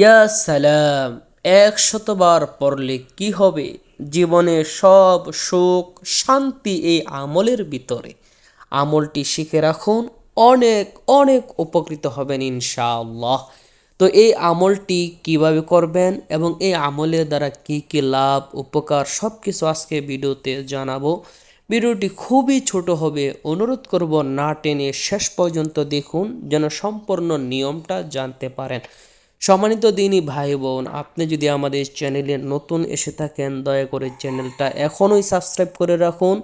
ইয়া সালাম, একশতবার পড়লে কি হবে? জীবনে সব সুখ, শান্তি এই আমলের ভিতরে। আমলটি শিখে রাখুন, অনেক অনেক উপকৃত হবেন ইনশাআল্লাহ। তো এই আমলটি কীভাবে করবেন এবং এই আমলের দ্বারা কি কি লাভ, উপকার সব কিছু আজকে ভিডিওতে জানাব। ভিডিওটি খুবই ছোট হবে, অনুরোধ করব না টেনে শেষ পর্যন্ত দেখুন, যেন সম্পূর্ণ নিয়মটা জানতে পারেন। সম্মানিত দিনই ভাই বোন আপনি যদি আমাদের চ্যানেলে নতুন এসে থাকেন, দয়া করে চ্যানেলটা এখনই সাবস্ক্রাইব করে রাখুন,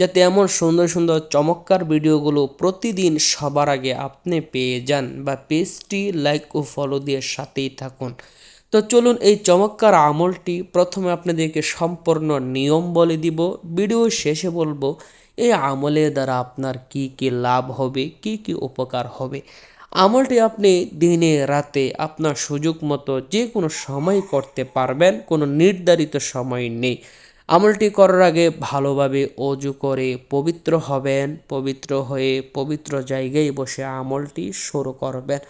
যাতে এমন সুন্দর সুন্দর চমৎকার ভিডিওগুলো প্রতিদিন সবার আগে আপনি পেয়ে যান বা পেজটি লাইক ও ফলো দিয়ে সাথেই থাকুন। তো চলুন এই চমৎকার আমলটি প্রথমে আপনাদেরকে সম্পূর্ণ নিয়ম বলে দিব। ভিডিও শেষে বলব, এই আমলের দ্বারা আপনার কি কি লাভ হবে, কি কি উপকার হবে? আমলটি আপনি দিনে, রাতে আপনার সুযোগ মতো যে কোনো সময় করতে পারবেন, কোনো নির্ধারিত সময় নেই। আমলটি করার আগে ভালোভাবে অজু করে পবিত্র হবেন, পবিত্র হয়ে পবিত্র জায়গায় বসে আমলটি শুরু করবেন।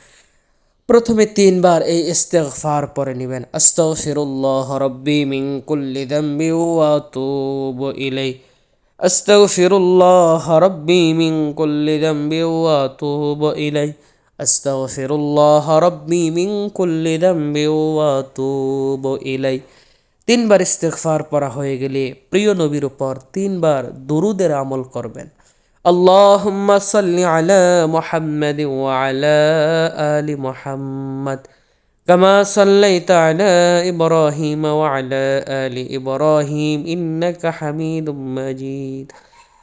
প্রথমে তিনবার এই ইস্তেগফার পরে নেবেন। আস্তাগফিরুল্লাহ রব্বি মিন কুল্লি যামবি ওয়া ইলাই আস্তাগফিরুল্লাহ রব্বি মিন কুল্লি যামবি ওয়া আতুবু ইলাই আস্তাগফিরুল্লাহ রব্বি মিন কুল্লি যামবি ওয়া আতুবু ইলাই তিনবার ইস্তেগফার পড়া হয়ে গেলে প্রিয় নবীর উপর তিনবার দুরুদের আমল করবেন اللهم صل على محمد وعلى آل محمد كما صليت على إبراهيم وعلى آل إبراهيم إنك حميد مجيد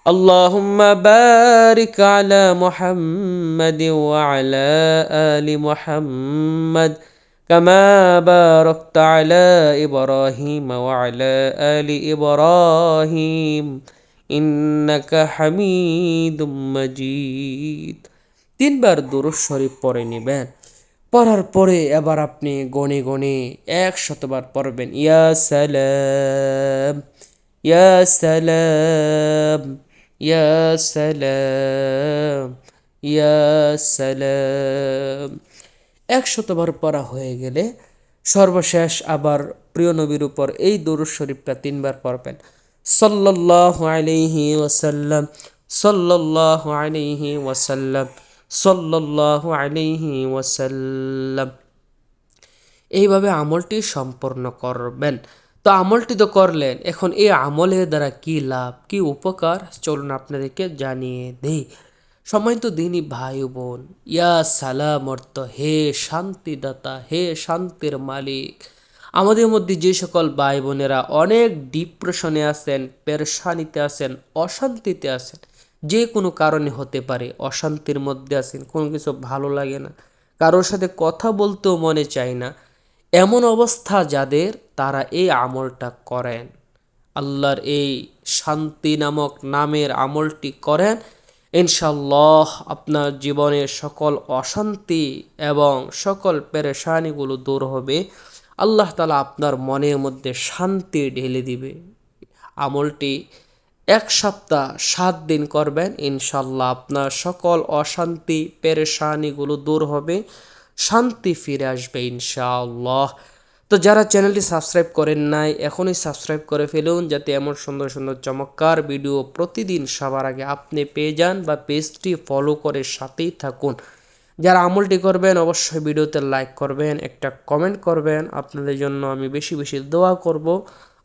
اللهم بارك على محمد وعلى آل محمد كما باركت على إبراهيم وعلى آل إبراهيم ইন্নাকা হামিদুম মাজিদ তিনবার দুরুদ শরীফ পড়ে নেবেন পড়ার পরে এবার আপনি গনে গনে এক শতবার পড়বেন ইয়া সালাম ইয়া সালাম ইয়া সালাম ইয়া সালাম এক শতবার পড়া হয়ে গেলে সর্বশেষ আবার প্রিয় নবীর উপর এই দরুদ শরীফটা তিনবার পড়বেন। সাল্লাল্লাহু আলাইহি ওয়াসাল্লাম, সাল্লাল্লাহু আলাইহি ওয়াসাল্লাম, সাল্লাল্লাহু আলাইহি ওয়াসাল্লাম। এইভাবে আমলটি সম্পন্ন করবেন। তো আমলটি তো করলেন। এখন এই আমলের দ্বারা কি লাভ, কি উপকার? চলুন আপনাদেরকে জানিয়ে দেই। সময় তো দিনই ভাই বোন, ইয়া সালাম অর্থ, হে শান্তিদাতা, হে শান্তির মালিক। আমাদের মধ্যে যে সকল ভাই বোনেরা অনেক ডিপ্রেশনে আছেন, পেরেশানিতে আছেন, অশান্তিতে আছেন, যে কোনো কারণে হতে পারে, অশান্তির মধ্যে আছেন, কোনো কিছু ভালো লাগে না, কারোর সাথে কথা বলতেও মনে চায় না এমন অবস্থা যাদের তারা এই আমলটা করেন। আল্লাহর এই শান্তি নামক নামের আমলটি করেন। ইনশাল্লাহ আপনার জীবনের সকল অশান্তি এবং সকল পেরেশানিগুলো দূর হবে। আল্লাহ তালা আপনার মনের মধ্যে শান্তি ঢেলে দিবে। আমলটি এক সপ্তাহ সাত দিন করবেন। ইনশাল্লাহ আপনার সকল অশান্তি, পেরেশানিগুলো দূর হবে। শান্তি ফিরে আসবে, ইনশাআল্লাহ। তো যারা চ্যানেলটি সাবস্ক্রাইব করেন নাই, এখনই সাবস্ক্রাইব করে ফেলুন, যাতে এমন সুন্দর সুন্দর, চমৎকার ভিডিও প্রতিদিন সবার আগে আপনি পেয়ে যান বা পেজটি ফলো করে সাথেই থাকুন। যারা আমলটি করবেন, অবশ্যই ভিডিওতে লাইক করবেন, একটা কমেন্ট করবেন। আপনাদের জন্য আমি বেশি বেশি দোয়া করব।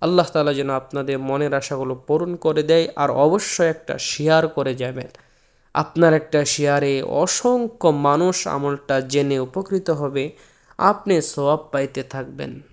আল্লাহ তালা যেন আপনাদের মনের আশাগুলো পূরণ করে দেয় আর অবশ্যই একটা শেয়ার করে যাবেন। আপনার একটা শেয়ারে অসংখ্য মানুষ আমলটা জেনে উপকৃত হবে। আপনি সোয়াব পাইতে থাকবেন।